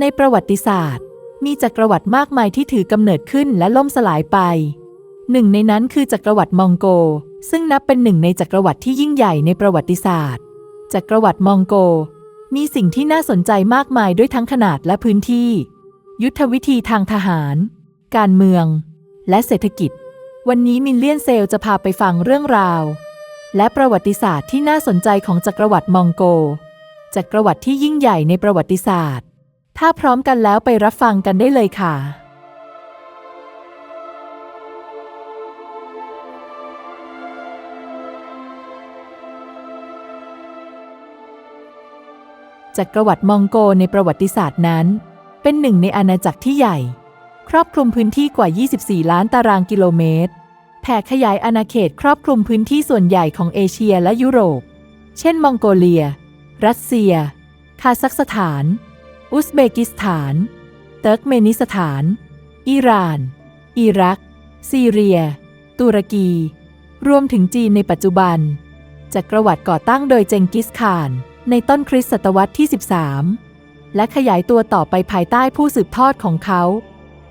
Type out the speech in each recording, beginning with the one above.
ในประวัติศาสตร์ มีจักรวรรดิมากมายที่ถือกำเนิดขึ้นและล่มสลายไป หนึ่งในนั้นคือจักรวรรดิมองโก ซึ่งนับเป็นหนึ่งในจักรวรรดิที่ยิ่งใหญ่ในประวัติศาสตร์ จักรวรรดิมองโก มีสิ่งที่น่าสนใจมากมายด้วยทั้งขนาดและพื้นที่ ยุทธวิธีทางทหาร การเมือง และเศรษฐกิจ วันนี้มิลเลียนเซลจะพาไปฟังเรื่องราว และประวัติศาสตร์ที่น่าสนใจของจักรวรรดิมองโก จักรวรรดิที่ยิ่งใหญ่ในประวัติศาสตร์ ถ้าพร้อมกันแล้วไปรับฟังกันได้เลยค่ะ จักรวรรดิมองโกในประวัติศาสตร์นั้น เป็นหนึ่งในอาณาจักรที่ใหญ่ ครอบคลุมพื้นที่กว่า 24 ล้านตารางกิโลเมตร แผ่ขยายอาณาเขตครอบคลุมพื้นที่ส่วนใหญ่ของเอเชียและยุโรป เช่น มองโกเลีย รัสเซีย คาซัคสถาน อุซเบกิสถาน เติร์กเมนิสถาน อิหร่าน อิรัก ซีเรีย ตุรกี รวมถึงจีนในปัจจุบัน จักรวรรดิก่อตั้งโดยเจงกิสข่าน ในต้นคริสตศตวรรษที่ 13 และขยายตัวต่อไปภายใต้ผู้สืบทอดของเขา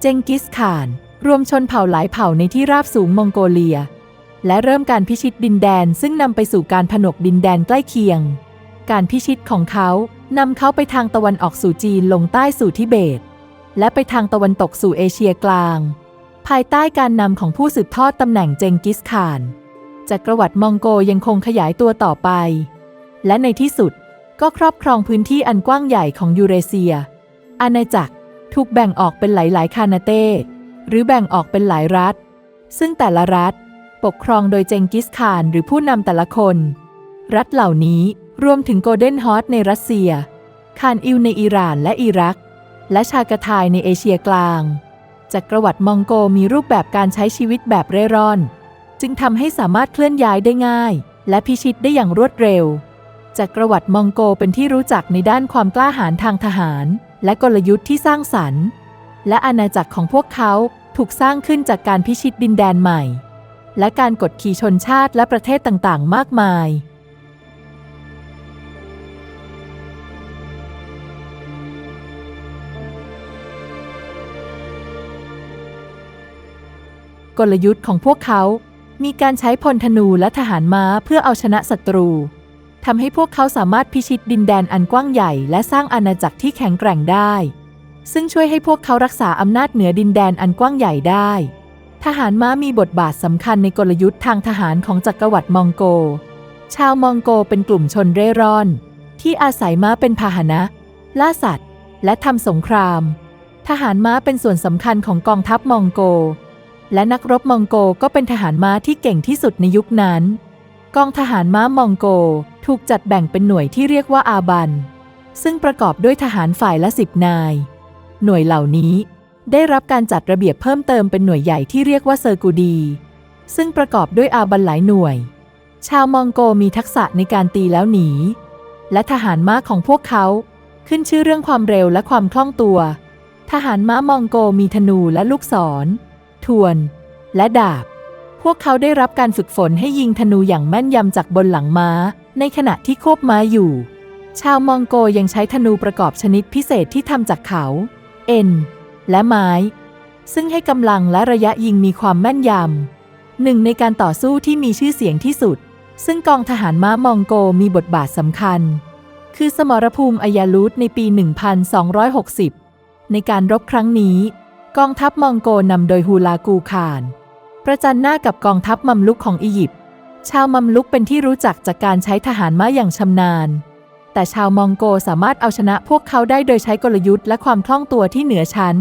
เจงกิสข่าน รวมชนเผ่าหลายเผ่าในที่ราบสูงมองโกเลีย และเริ่มการพิชิตดินแดนซึ่งนำไปสู่การผนวกดินแดนใกล้เคียง การพิชิตของเขา นำเขาไปทางตะวันออกสู่จีนลงใต้สู่ทิเบต และไปทางตะวันตกสู่เอเชียกลาง ภายใต้การนำของผู้สืบทอดตำแหน่งเจงกิสข่านจักรวรรดิมองโกยังคงขยายตัวต่อไป และในที่สุดก็ครอบครองพื้นที่อันกว้างใหญ่ของยูเรเซีย อาณาจักรถูกแบ่งออกเป็นหลาย ๆ คานาเต้ หรือแบ่งออกเป็นหลายรัฐ ซึ่งแต่ละรัฐ ปกครองโดยเจงกิสข่านหรือผู้นำแต่ละคน รัฐเหล่านี้ รวมถึงโกลเด้นฮอตในรัสเซีย คานอิลในอิหร่านและอิรัก และชากาทายในเอเชียกลาง จักรวรรดิมองโกมีรูปแบบการใช้ชีวิตแบบเร่ร่อน จึงทำให้สามารถเคลื่อนย้ายได้ง่าย และพิชิตได้อย่างรวดเร็ว จักรวรรดิมองโกเป็นที่รู้จักในด้านความกล้าหาญทางทหาร และกลยุทธ์ที่สร้างสรรค์ และอาณาจักรของพวกเขาถูกสร้างขึ้นจากการพิชิตดินแดนใหม่ และการกดขี่ชนชาติและประเทศต่างๆ มากมาย กลยุทธ์ของพวกเขา มีการใช้พลธนูและทหารม้าเพื่อเอาชนะศัตรูทำให้พวกเขาสามารถพิชิตดินแดนอันกว้างใหญ่ และสร้างอาณาจักรที่แข็งแกร่งได้ ซึ่งช่วยให้พวกเขารักษาอำนาจเหนือดินแดนอันกว้างใหญ่ได้ ทหารม้ามีบทบาทสำคัญในกลยุทธ์ทางทหารของจักรวรรดิมองโก ชาวมองโกเป็นกลุ่มชนเร่ร่อน ที่อาศัยม้าเป็นพาหนะ ล่าสัตว์ และทำสงคราม ทหารม้าเป็นส่วนสำคัญของกองทัพมองโก และนักรบมองโกก็เป็นทหารม้าที่เก่งที่สุดในยุคนั้น กองทหารม้ามองโกถูกจัดแบ่งเป็นหน่วยที่เรียกว่าอาบัน ซึ่งประกอบด้วยทหารฝ่ายละสิบนาย หน่วยเหล่านี้ได้รับการจัดระเบียบเพิ่มเติมเป็นหน่วยใหญ่ที่เรียกว่าเซอร์กูดี ซึ่งประกอบด้วยอาบันหลายหน่วย ชาวมองโกมีทักษะในการตีแล้วหนี และทหารม้าของพวกเขาขึ้นชื่อเรื่องความเร็วและความคล่องตัว ทหารม้ามองโกมีธนูและลูกศร ทวน และดาบ พวกเขาได้รับการฝึกฝนให้ยิงธนูอย่างแม่นยำจากบนหลังม้า ในขณะที่ควบม้าอยู่ ชาวมองโกยังใช้ธนูประกอบชนิดพิเศษที่ทำจากเขา เอ็น และไม้ ซึ่งให้กำลังและระยะยิงมีความแม่นยำหนึ่งในการต่อสู้ที่มีชื่อเสียงที่สุด ซึ่งกองทหารม้ามองโกมีบทบาทสำคัญ คือสมรภูมิอายาลูตในปี 1260 ในการรบครั้งนี้ กองทัพมองโกนำโดยฮูลากูคาน ประจันหน้ากับกองทัพมัมลุกของอียิปต์ ชาวมัมลุกเป็นที่รู้จักจากการใช้ทหารม้าอย่างชำนาญ แต่ชาวมองโกสามารถเอาชนะพวกเขาได้โดยใช้กลยุทธ์และความคล่องตัวที่เหนือชั้น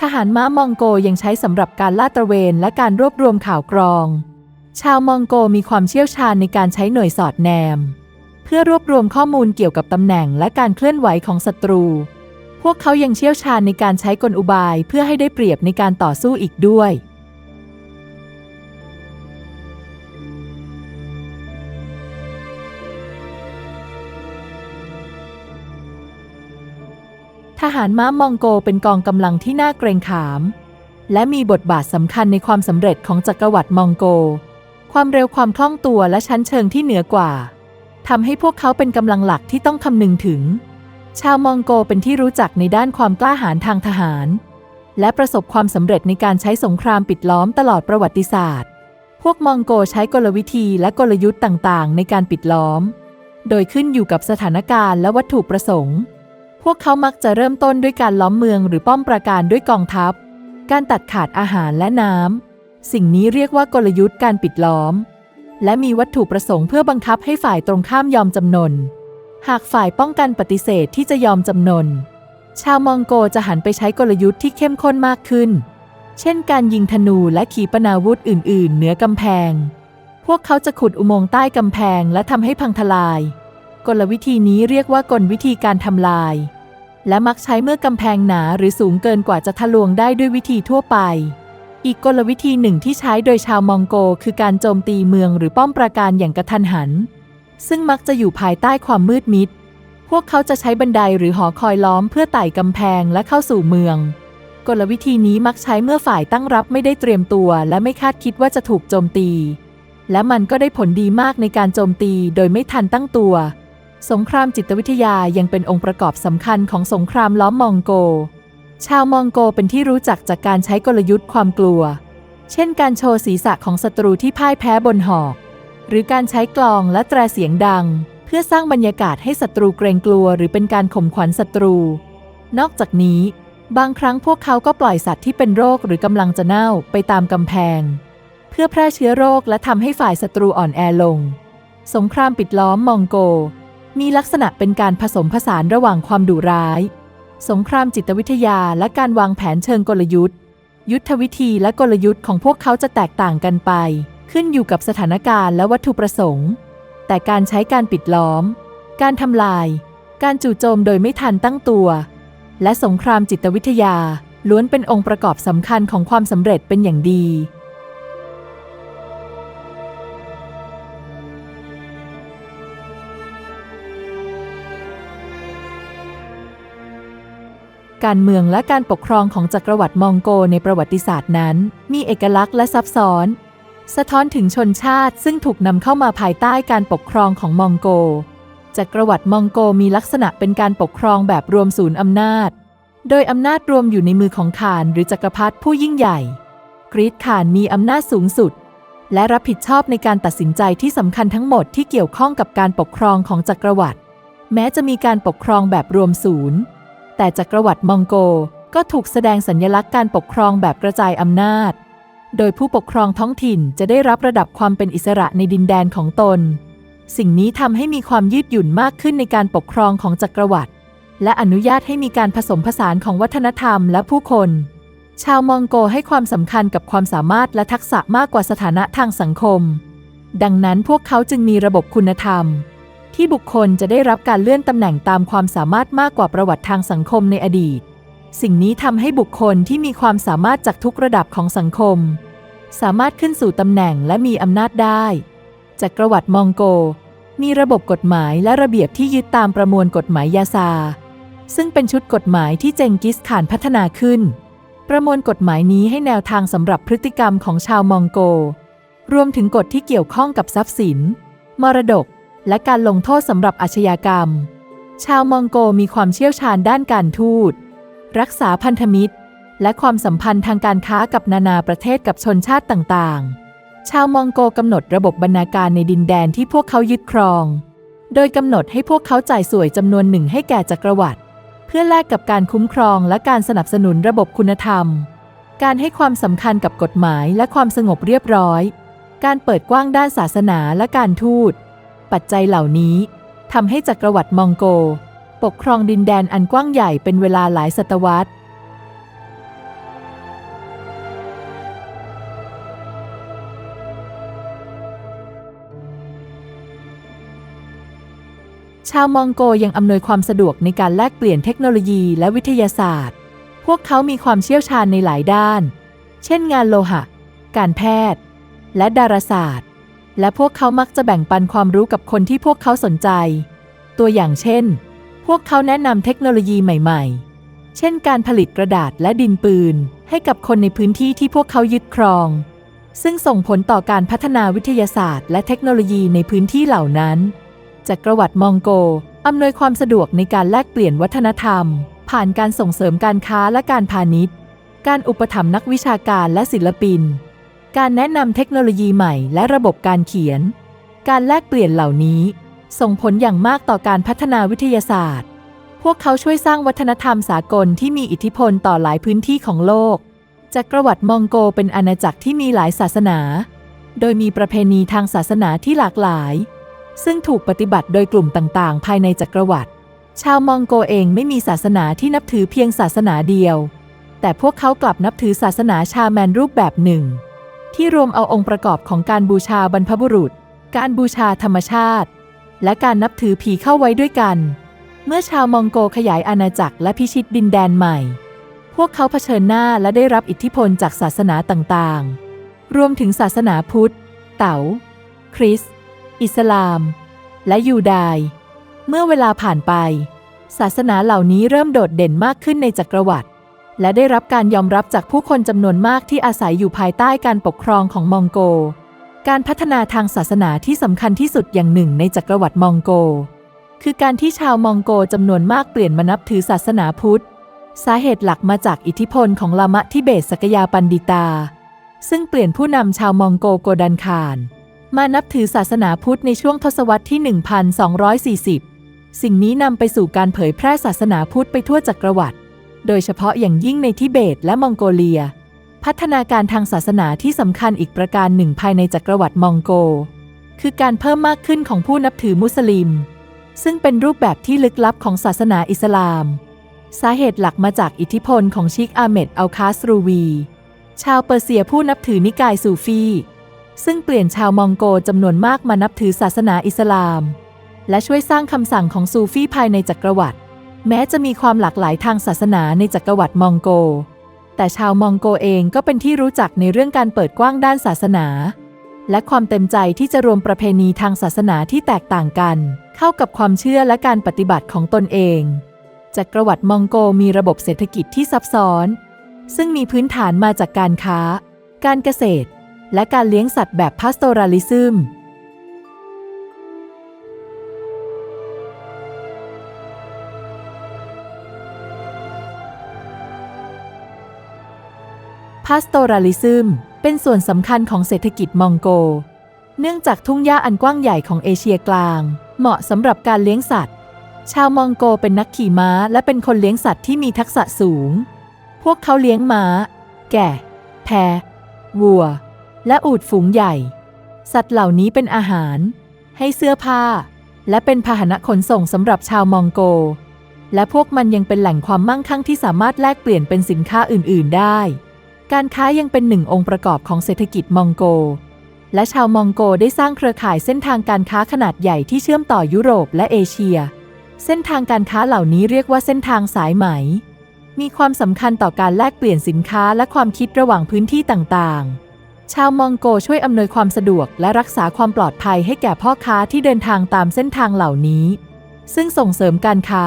ทหารม้ามองโกยังใช้สำหรับการลาดตระเวนและการรวบรวมข่าวกรอง ชาวมองโกมีความเชี่ยวชาญในการใช้หน่วยสอดแนม เพื่อรวบรวมข้อมูลเกี่ยวกับตำแหน่งและการเคลื่อนไหวของศัตรู พวกเขายังเชี่ยวชาญในการใช้กลอุบายเพื่อให้ได้เปรียบในการต่อสู้อีกด้วย ทหารม้ามองโกเป็นกองกำลังที่น่าเกรงขาม และมีบทบาทสำคัญในความสำเร็จของจักรวรรดิมองโก ความเร็วความคล่องตัวและชั้นเชิงที่เหนือกว่าทำให้พวกเขาเป็นกำลังหลักที่ต้องคำนึงถึง ชาวมองโกเป็นที่รู้จักในด้านความกล้าหาญทางทหาร และประสบความสำเร็จในการใช้สงครามปิดล้อมตลอดประวัติศาสตร์ พวกมองโกใช้กลวิธีและกลยุทธ์ต่างๆ ในการปิดล้อม โดยขึ้นอยู่กับสถานการณ์และวัตถุประสงค์ พวกเขามักจะเริ่มต้นด้วยการล้อมเมืองหรือป้อมปราการด้วยกองทัพ การตัดขาดอาหารและน้ำสิ่งนี้เรียกว่ากลยุทธ์การปิดล้อม และมีวัตถุประสงค์เพื่อบังคับให้ฝ่ายตรงข้ามยอมจำนน หากฝ่ายป้องกันปฏิเสธที่จะยอมจำนน ชาวมองโกจะหันไปใช้กลยุทธ์ที่เข้มข้นมากขึ้น เช่นการยิงธนูและขีปนาวุธอื่น ๆ เหนือกำแพง พวกเขาจะขุดอุโมงค์ใต้กำแพงและทำให้พังทลาย กลวิธีนี้เรียกว่ากลวิธีการทำลาย และมักใช้เมื่อกำแพงหนาหรือสูงเกินกว่าจะทะลวงได้ด้วยวิธีทั่วไป อีกกลวิธีหนึ่งที่ใช้โดยชาวมองโก คือการโจมตีเมืองหรือป้อมปราการอย่างกระทันหัน ซึ่งมักจะอยู่ภายใต้ความมืดมิด พวกเขาจะใช้บันไดหรือหอคอยล้อมเพื่อไต่กำแพงและเข้าสู่เมือง กลวิธีนี้มักใช้เมื่อฝ่ายตั้งรับไม่ได้เตรียมตัว และไม่คาดคิดว่าจะถูกโจมตี และมันก็ได้ผลดีมากในการโจมตีโดยไม่ทันตั้งตัว สงครามจิตวิทยายังเป็นองค์ประกอบสำคัญของสงครามล้อมมองโก ชาวมองโกเป็นที่รู้จักจากการใช้กลยุทธ์ความกลัว เช่น การโชว์ศีรษะของศัตรูที่พ่ายแพ้บนหอก หรือการใช้กลองและแตรเสียงดัง เพื่อสร้างบรรยากาศให้ศัตรูเกรงกลัว หรือเป็นการข่มขวัญศัตรู นอกจากนี้ บางครั้งพวกเขาก็ปล่อยสัตว์ที่เป็นโรคหรือกำลังจะเน่าไปตามกำแพง เพื่อแพร่เชื้อโรคและทำให้ฝ่ายศัตรูอ่อนแอลง สงครามปิดล้อมมองโก มีลักษณะเป็นการผสมผสานระหว่างความดุร้าย สงครามจิตวิทยาและการวางแผนเชิงกลยุทธ์ ยุทธวิธีและกลยุทธ์ของพวกเขาจะแตกต่างกันไป ขึ้นอยู่กับสถานการณ์และวัตถุประสงค์ แต่การใช้การปิดล้อม การทำลาย การจู่โจมโดยไม่ทันตั้งตัว และสงครามจิตวิทยาล้วนเป็นองค์ประกอบสำคัญของความสำเร็จเป็นอย่างดีการเมืองและการปกครองของจักรวรรดิมองโกในประวัติศาสตร์นั้น มีเอกลักษณ์และซับซ้อน สะท้อนถึงชนชาติซึ่งถูกนำเข้ามาภายใต้การปกครองของมองโก จักรวรรดิมองโกมีลักษณะเป็นการปกครองแบบรวมศูนย์อำนาจ โดยอำนาจรวมอยู่ในมือของข่านหรือจักรพรรดิผู้ยิ่งใหญ่ กรีฑข่านมีอำนาจสูงสุด และรับผิดชอบในการตัดสินใจที่สำคัญทั้งหมดที่เกี่ยวข้องกับการปกครองของจักรวรรดิ แม้จะมีการปกครองแบบรวมศูนย์ แต่จักรวรรดิมองโกก็ถูกแสดงสัญญลักษณ์การปกครองแบบกระจายอำนาจ โดยผู้ปกครองท้องถิ่นจะได้รับระดับความเป็นอิสระในดินแดนของตน สิ่งนี้ทำให้มีความยืดหยุ่นมากขึ้นในการปกครองของจักรวรรดิและอนุญาตให้มีการผสมผสานของวัฒนธรรมและผู้คน ชาวมองโกให้ความสำคัญกับความสามารถและทักษะมากกว่าสถานะทางสังคม ดังนั้นพวกเขาจึงมีระบบคุณธรรม ที่บุคคลจะได้รับการเลื่อนตำแหน่งตามความสามารถมากกว่าประวัติทางสังคมในอดีต สิ่งนี้ทำให้บุคคลที่มีความสามารถจากทุกระดับของสังคม สามารถขึ้นสู่ตำแหน่งและมีอำนาจได้จักรวรรดิมองโก มีระบบกฎหมายและระเบียบที่ยึดตามประมวลกฎหมายยาซา ซึ่งเป็นชุดกฎหมายที่เจงกิสข่านพัฒนาขึ้น ประมวลกฎหมายนี้ให้แนวทางสำหรับพฤติกรรมของชาวมองโก รวมถึงกฎที่เกี่ยวข้องกับทรัพย์สิน มรดก และการลงโทษสำหรับอาชญากรรม ชาวมองโกมีความเชี่ยวชาญด้านการทูต รักษาพันธมิตร และความสัมพันธ์ทางการค้ากับนานาประเทศกับชนชาติต่างๆ ชาวมองโกกำหนดระบบบรรณาการในดินแดนที่พวกเขายึดครอง โดยกำหนดให้พวกเขาจ่ายสวยจำนวนหนึ่งให้แก่จักรวรรดิเพื่อแลกกับการคุ้มครองและการสนับสนุนระบบคุณธรรม การให้ความสำคัญกับกฎหมายและความสงบเรียบร้อย การเปิดกว้างด้านศาสนาและการทูต ปัจจัยเหล่านี้ทำให้จักรวรรดิมองโก ปกครองดินแดนอันกว้างใหญ่เป็นเวลาหลายศตวรรษ ชาวมองโกยังอำนวยความสะดวกในการแลกเปลี่ยนเทคโนโลยีและวิทยาศาสตร์ พวกเขามีความเชี่ยวชาญในหลายด้าน เช่นงานโลหะ การแพทย์ และดาราศาสตร์ และพวกเขามักจะแบ่งปันความรู้กับคนที่พวกเขาสนใจ ตัวอย่างเช่น พวกเขาแนะนำเทคโนโลยีใหม่ๆ เช่นการผลิตกระดาษและดินปืน ให้กับคนในพื้นที่ที่พวกเขายึดครอง ซึ่งส่งผลต่อการพัฒนาวิทยาศาสตร์ และเทคโนโลยีในพื้นที่เหล่านั้น จักรวรรดิมองโก อำนวยความสะดวกในการแลกเปลี่ยนวัฒนธรรม ผ่านการส่งเสริมการค้าและการพาณิชย์ การอุปถัมภ์นักวิชาการและศิลปิน การแนะนำเทคโนโลยีใหม่และระบบการเขียน การแลกเปลี่ยนเหล่านี้ ส่งผลอย่างมากต่อการพัฒนาวิทยาศาสตร์ พวกเขาช่วยสร้างวัฒนธรรมสากลที่มีอิทธิพลต่อหลายพื้นที่ของโลก จักรวรรดิมองโกเป็นอาณาจักรที่มีหลายศาสนา โดยมีประเพณีทางศาสนาที่หลากหลาย ซึ่งถูกปฏิบัติโดยกลุ่มต่างๆ ภายในจักรวรรดิชาวมองโกเองไม่มีศาสนาที่นับถือเพียงศาสนาเดียว แต่พวกเขากลับนับถือศาสนาชาแมนรูปแบบหนึ่ง ที่รวมเอาองค์ประกอบของการบูชาบรรพบุรุษ การบูชาธรรมชาติ และการนับถือผีเข้าไว้ด้วยกัน เมื่อชาวมองโกขยายอาณาจักรและพิชิตดินแดนใหม่ พวกเขาเผชิญหน้าและได้รับอิทธิพลจากศาสนาต่างๆ รวมถึงศาสนาพุทธ เต๋า คริสต์ อิสลาม และยูดาย เมื่อเวลาผ่านไป ศาสนาเหล่านี้เริ่มโดดเด่นมากขึ้นในจักรวรรดิและได้รับการยอมรับจากผู้คนจำนวนมากที่อาศัยอยู่ภายใต้การปกครองของมองโก การพัฒนาทางศาสนาที่สำคัญที่สุดอย่างหนึ่งในจักรวรรดิมองโก คือการที่ชาวมองโกจำนวนมากเปลี่ยนมานับถือศาสนาพุทธ สาเหตุหลักมาจากอิทธิพลของลามะทิเบตสกยาปันดิตา ซึ่งเปลี่ยนผู้นำชาวมองโกโกดันคาร มานับถือศาสนาพุทธในช่วงทศวรรษที่ 1240 สิ่งนี้นำไปสู่การเผยแพร่ศาสนาพุทธไปทั่วจักรวรรดิ โดยเฉพาะอย่างยิ่งในทิเบตและมองโกเลีย พัฒนาการทางศาสนาที่สำคัญอีกประการหนึ่งภายในจักรวรรดิมองโก คือการเพิ่มมากขึ้นของผู้นับถือมุสลิม ซึ่งเป็นรูปแบบที่ลึกลับของศาสนาอิสลาม สาเหตุหลักมาจากอิทธิพลของชิคอาเมดอัลคาสรูวี ชาวเปอร์เซียผู้นับถือนิกายซูฟี ซึ่งเปลี่ยนชาวมองโกจำนวนมากมานับถือศาสนาอิสลาม และช่วยสร้างคำสั่งของซูฟีภายในจักรวรรดิแม้จะมีความหลากหลายทางศาสนาในจักรวรรดิมองโก แต่ชาวมองโกเองก็เป็นที่รู้จักในเรื่องการเปิดกว้างด้านศาสนา และความเต็มใจที่จะรวมประเพณีทางศาสนาที่แตกต่างกัน เข้ากับความเชื่อและการปฏิบัติของตนเอง จักรวรรดิมองโกมีระบบเศรษฐกิจที่ซับซ้อน ซึ่งมีพื้นฐานมาจากการค้า การเกษตร และการเลี้ยงสัตว์แบบพาสโตราลิซึมพาสโตราลิซึมเป็นส่วนสำคัญของเศรษฐกิจมองโก เนื่องจากทุ่งหญ้าอันกว้างใหญ่ของเอเชียกลาง เหมาะสำหรับการเลี้ยงสัตว์ ชาวมองโกเป็นนักขี่ม้าและเป็นคนเลี้ยงสัตว์ที่มีทักษะสูง พวกเขาเลี้ยงม้า แกะ แพะวัว และอูฐฝูงใหญ่ สัตว์เหล่านี้เป็นอาหาร ให้เสื้อผ้า และเป็นพาหนะขนส่งสำหรับชาวมองโก และพวกมันยังเป็นแหล่งความมั่งคั่งที่สามารถแลกเปลี่ยนเป็นสินค้าอื่น ๆ ได้ การค้ายังเป็นหนึ่งองค์ประกอบของเศรษฐกิจมองโก และชาวมองโกได้สร้างเครือข่ายเส้นทางการค้าขนาดใหญ่ที่เชื่อมต่อยุโรปและเอเชีย เส้นทางการค้าเหล่านี้เรียกว่าเส้นทางสายไหมมีความสำคัญต่อการแลกเปลี่ยนสินค้าและความคิดระหว่างพื้นที่ต่าง ๆ ชาวมองโกช่วยอำนวยความสะดวกและรักษาความปลอดภัยให้แก่พ่อค้าที่เดินทางตามเส้นทางเหล่านี้ ซึ่งส่งเสริมการค้า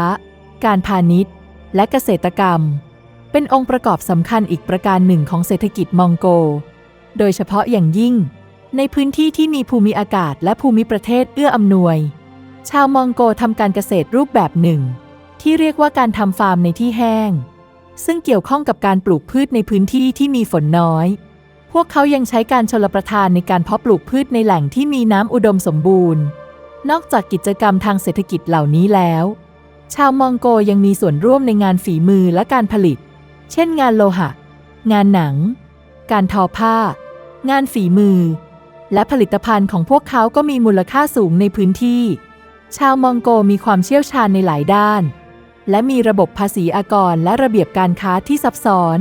การพาณิชย์ และเกษตรกรรม เป็นองค์ประกอบสำคัญอีกประการหนึ่งของเศรษฐกิจมองโก โดยเฉพาะอย่างยิ่ง ในพื้นที่ที่มีภูมิอากาศและภูมิประเทศเอื้ออำนวย ชาวมองโกทำการเกษตรรูปแบบหนึ่ง ที่เรียกว่าการทำฟาร์มในที่แห้ง ซึ่งเกี่ยวข้องกับการปลูกพืชในพื้นที่ที่มีฝนน้อย พวกเขายังใช้การชลประทานในการเพาะปลูกพืชในแหล่งที่มีน้ำอุดมสมบูรณ์ นอกจากกิจกรรมทางเศรษฐกิจเหล่านี้แล้ว ชาวมองโกยังมีส่วนร่วมในงานฝีมือและการผลิต เช่นงานโลหะ งานหนัง การทอผ้า งานฝีมือ และผลิตภัณฑ์ของพวกเขาก็มีมูลค่าสูงในพื้นที่ ชาวมองโกมีความเชี่ยวชาญในหลายด้าน และมีระบบภาษีอากรและระเบียบการค้าที่ซับซ้อน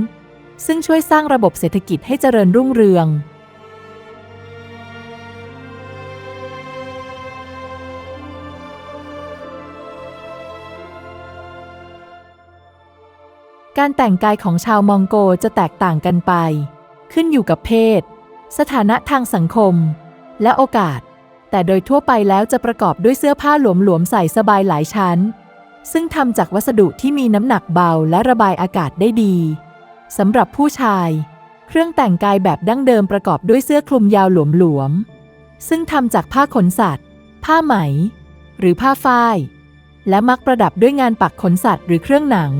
ซึ่งช่วยสร้างระบบเศรษฐกิจให้เจริญรุ่งเรือง การแต่งกายของชาวมองโกจะแตกต่างกันไป ขึ้นอยู่กับเพศ สถานะทางสังคม และโอกาส แต่โดยทั่วไปแล้วจะประกอบด้วยเสื้อผ้าหลวมๆใส่สบายหลายชั้น ซึ่งทำจากวัสดุที่มีน้ำหนักเบาและระบายอากาศได้ดี สำหรับผู้ชาย เครื่องแต่งกายแบบดั้งเดิมประกอบด้วยเสื้อคลุมยาวหลวมๆ ซึ่งทำจากผ้าขนสัตว์ ผ้าไหม หรือผ้าฝ้าย และมักประดับด้วยงานปักขนสัตว์หรือเครื่องหนัง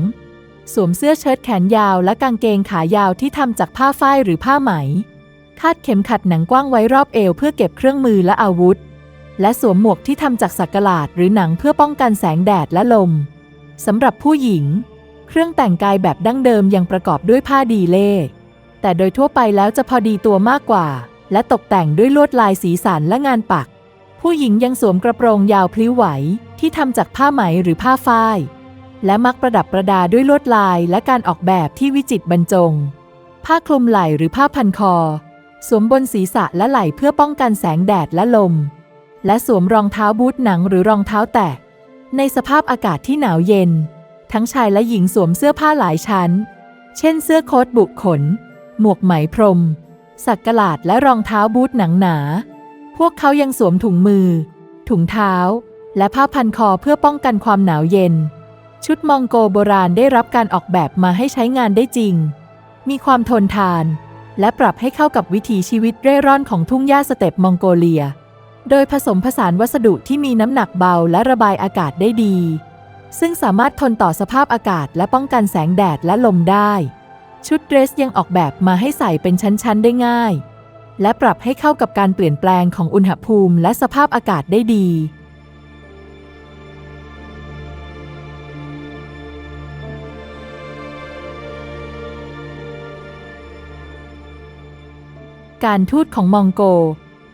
สวมเสื้อเชิ้ตแขนยาวและกางเกงขายาวที่ทำจากผ้าฝ้ายหรือผ้าไหม คาดเข็มขัดหนังกว้างไว้รอบเอวเพื่อเก็บเครื่องมือและอาวุธ และสวมหมวกที่ทำจากสักหลาดหรือหนังเพื่อป้องกันแสงแดดและลมสำหรับผู้หญิง เครื่องแต่งกายแบบดั้งเดิมยังประกอบด้วยผ้าดีเล่ แต่โดยทั่วไปแล้วจะพอดีตัวมากกว่า และตกแต่งด้วยลวดลายสีสันและงานปัก ผู้หญิงยังสวมกระโปรงยาวพลิ้วไหวที่ทำจากผ้าไหมหรือผ้าฝ้าย และมักประดับประดาด้วยลวดลายและการออกแบบที่วิจิตรบรรจง ผ้าคลุมไหล่หรือผ้าพันคอ สวมบนศีรษะและไหล่เพื่อป้องกันแสงแดดและลม และสวมรองเท้าบูทหนังหรือรองเท้าแตะในสภาพอากาศที่หนาวเย็น ทั้งชายและหญิงสวมเสื้อผ้าหลายชั้น เช่นเสื้อโค้ทบุกขน หมวกไหมพรม สักกลาดและรองเท้าบูทหนังหนา พวกเขายังสวมถุงมือ ถุงเท้า และผ้าพันคอเพื่อป้องกันความหนาวเย็น ชุดมองโกโบราณได้รับการออกแบบมาให้ใช้งานได้จริง มีความทนทาน และปรับให้เข้ากับวิถีชีวิตเร่ร่อนของทุ่งหญ้าสเต็ปมองโกเลีย โดยผสมผสานวัสดุที่มีน้ำหนักเบาและระบายอากาศได้ดี ซึ่งสามารถทนต่อสภาพอากาศและป้องกันแสงแดดและลมได้ ชุดเดรสยังออกแบบมาให้ใส่เป็นชั้น ๆ ได้ง่าย และปรับให้เข้ากับการเปลี่ยนแปลงของอุณหภูมิและสภาพอากาศได้ดี การทูตของมองโก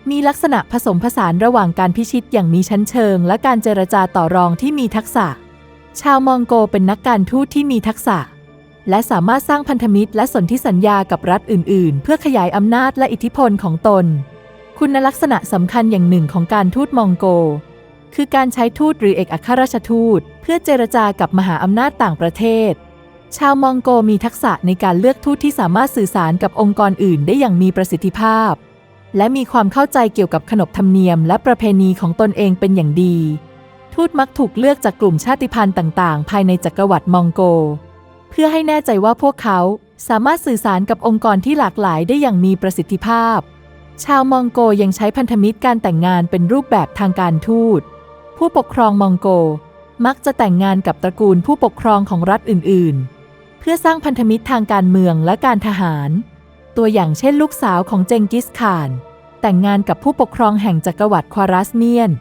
มีลักษณะผสมผสานระหว่างการพิชิตอย่างมีชั้นเชิง และการเจรจาต่อรองที่มีทักษะ ชาวมองโกเป็นนักการทูตที่มีทักษะ และสามารถสร้างพันธมิตรและสนธิสัญญากับรัฐอื่น ๆ เพื่อขยายอำนาจและอิทธิพลของตน คุณลักษณะสำคัญอย่างหนึ่งของการทูตมองโก คือการใช้ทูตหรือเอกอัครราชทูต เพื่อเจรจากับมหาอำนาจต่างประเทศ ชาวมองโกมีทักษะในการเลือกทูตที่สามารถสื่อสารกับองค์กรอื่น ได้อย่างมีประสิทธิภาพ และมีความเข้าใจเกี่ยวกับขนบธรรมเนียม และประเพณีของตนเองเป็นอย่างดี ทูตมักถูกเลือกจากกลุ่มชาติพันธุ์ต่าง ๆ ภายในจักรวรรดิมองโก เพื่อให้แน่ใจว่าพวกเขาสามารถสื่อสารกับองค์กรที่หลากหลายได้อย่างมีประสิทธิภาพ ชาวมองโกยังใช้พันธมิตรการแต่งงานเป็นรูปแบบทางการทูต ผู้ปกครองมองโก มักจะแต่งงานกับตระกูลผู้ปกครองของรัฐอื่น ๆ เพื่อสร้างพันธมิตรทางการเมืองและการทหาร ตัวอย่างเช่นลูกสาวของเจงกิสข่าน แต่งงานกับผู้ปกครองแห่งจักรวรรดิควารัสเมียน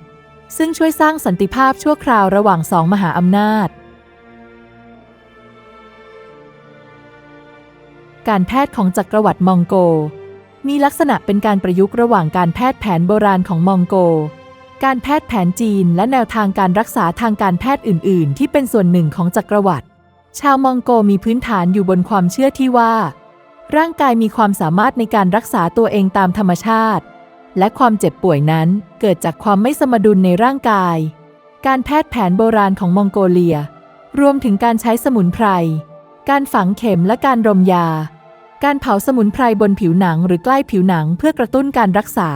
ซึ่งช่วยสร้างสันติภาพชั่วคราวระหว่างสองมหาอำนาจ การแพทย์ของจักรวรรดิมองโก มีลักษณะเป็นการประยุกต์ระหว่างการแพทย์แผนโบราณของมองโก การแพทย์แผนจีนและแนวทางการรักษาทางการแพทย์อื่น ๆ ที่เป็นส่วนหนึ่งของจักรวรรดิ ชาวมองโกมีพื้นฐานอยู่บนความเชื่อที่ว่า ร่างกายมีความสามารถในการรักษาตัวเองตามธรรมชาติ และความเจ็บป่วยนั้นเกิดจากความไม่สมดุลในร่างกาย การแพทย์แผนโบราณของมองโกเลีย รวมถึงการใช้สมุนไพร การฝังเข็มและการรมยา การเผาสมุนไพรบนผิวหนังหรือใกล้ผิวหนังเพื่อกระตุ้นการรักษา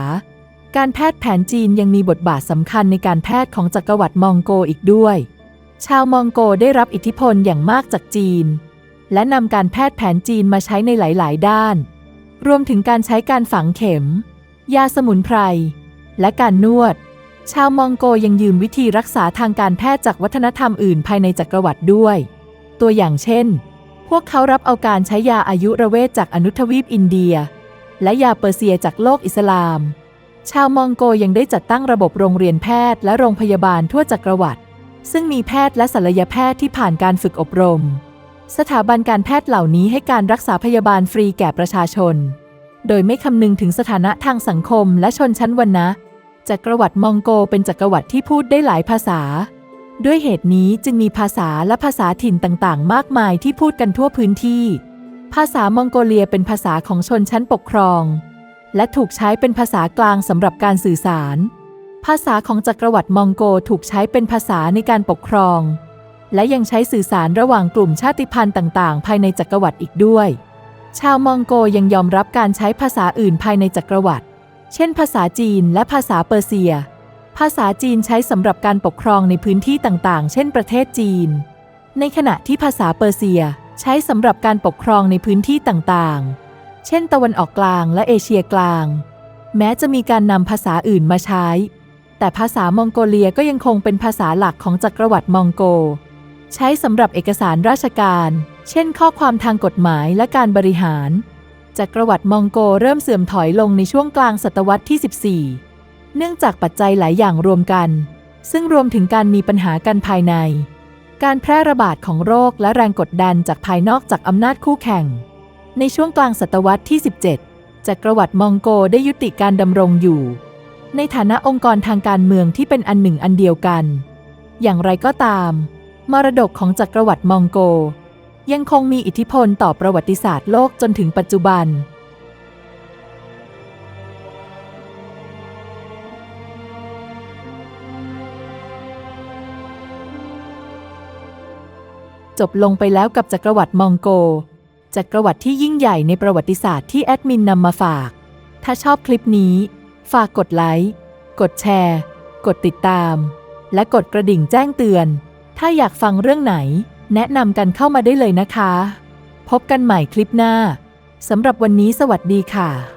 การแพทย์แผนจีนยังมีบทบาทสำคัญในการแพทย์ของจักรวรรดิมองโกอีกด้วย ชาวมองโกได้รับอิทธิพลอย่างมากจากจีน และนำการแพทย์แผนจีนมาใช้ในหลาย ๆ ด้าน รวมถึงการใช้การฝังเข็ม ยาสมุนไพร และการนวด ชาวมองโกยังยืมวิธีรักษาทางการแพทย์จากวัฒนธรรมอื่นภายในจักรวรรดิด้วย ตัวอย่างเช่น พวกเขารับเอาการใช้ยาอายุรเวทจากอนุทวีปอินเดีย และยาเปอร์เซียจากโลกอิสลาม ชาวมองโกยังได้จัดตั้งระบบโรงเรียนแพทย์และโรงพยาบาลทั่วจักรวรรดิซึ่งมีแพทย์และศัลยแพทย์ที่ผ่านการฝึกอบรม สถาบันการแพทย์เหล่านี้ให้การรักษาพยาบาลฟรีแก่ประชาชน โดยไม่คำนึงถึงสถานะทางสังคมและชนชั้นวรรณะจักรวรรดิมองโกเป็นจักรวรรดิที่พูดได้หลายภาษา ด้วยเหตุนี้จึงมีภาษาและภาษาถิ่นต่างๆ มากมายที่พูดกันทั่วพื้นที่ ภาษามองโกเลียเป็นภาษาของชนชั้นปกครอง และถูกใช้เป็นภาษากลางสำหรับการสื่อสาร ภาษาของจักรวรรดิมองโกถูกใช้เป็นภาษาในการปกครอง และยังใช้สื่อสารระหว่างกลุ่มชาติพันธุ์ต่าง ๆ ภายในจักรวรรดิอีกด้วย ชาวมองโกยังยอมรับการใช้ภาษาอื่นภายในจักรวรรดิ เช่น ภาษาจีนและภาษาเปอร์เซีย ภาษาจีนใช้สำหรับการปกครองในพื้นที่ต่างๆ เช่น ประเทศจีน ในขณะที่ภาษาเปอร์เซียใช้สำหรับการปกครองในพื้นที่ต่างๆ เช่น ตะวันออกกลางและเอเชียกลาง แม้จะมีการนำภาษาอื่นมาใช้ แต่ภาษามองโกเลียก็ยังคงเป็นภาษาหลักของจักรวรรดิมองโก ใช้สำหรับเอกสารราชการ เช่นข้อความทางกฎหมายและการบริหาร จักรวรรดิมองโกเริ่มเสื่อมถอยลงในช่วงกลางศตวรรษที่ 14 เนื่องจากปัจจัยหลายอย่างรวมกัน ซึ่งรวมถึงการมีปัญหากันภายใน การแพร่ระบาดของโรคและแรงกดดันจากภายนอกจากอำนาจคู่แข่ง ในช่วงกลางศตวรรษที่ 17 จักรวรรดิมองโกได้ยุติการดำรงอยู่ ในฐานะองค์กรทางการเมืองที่เป็นอันหนึ่งอันเดียวกัน อย่างไรก็ตาม มรดกของจักรวรรดิมองโก ยังคงมีอิทธิพลต่อประวัติศาสตร์โลกจนถึงปัจจุบัน จบลงไปแล้วกับจักรวรรดิมองโก จักรวรรดิที่ยิ่งใหญ่ในประวัติศาสตร์ที่แอดมินนำมาฝาก ถ้าชอบคลิปนี้ ฝากกดไลค์ กดแชร์ กดติดตาม และกดกระดิ่งแจ้งเตือน ถ้าอยากฟังเรื่องไหน แนะนำกันเข้ามาได้เลยนะคะ พบกันใหม่คลิปหน้าสำหรับวันนี้สวัสดีค่ะ